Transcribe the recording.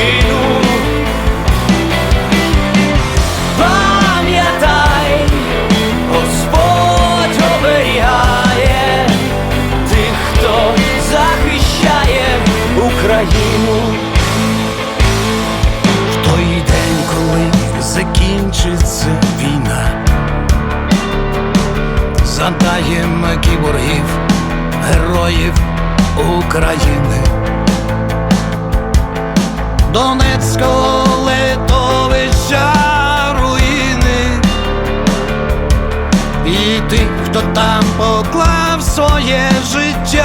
чину. Пам'ятай, Господь тих, хто захищає Україну. В той день, коли закінчиться війна, задаємо кіборгів, героїв України. Донецького литовища руїни і тих, хто там поклав своє життя.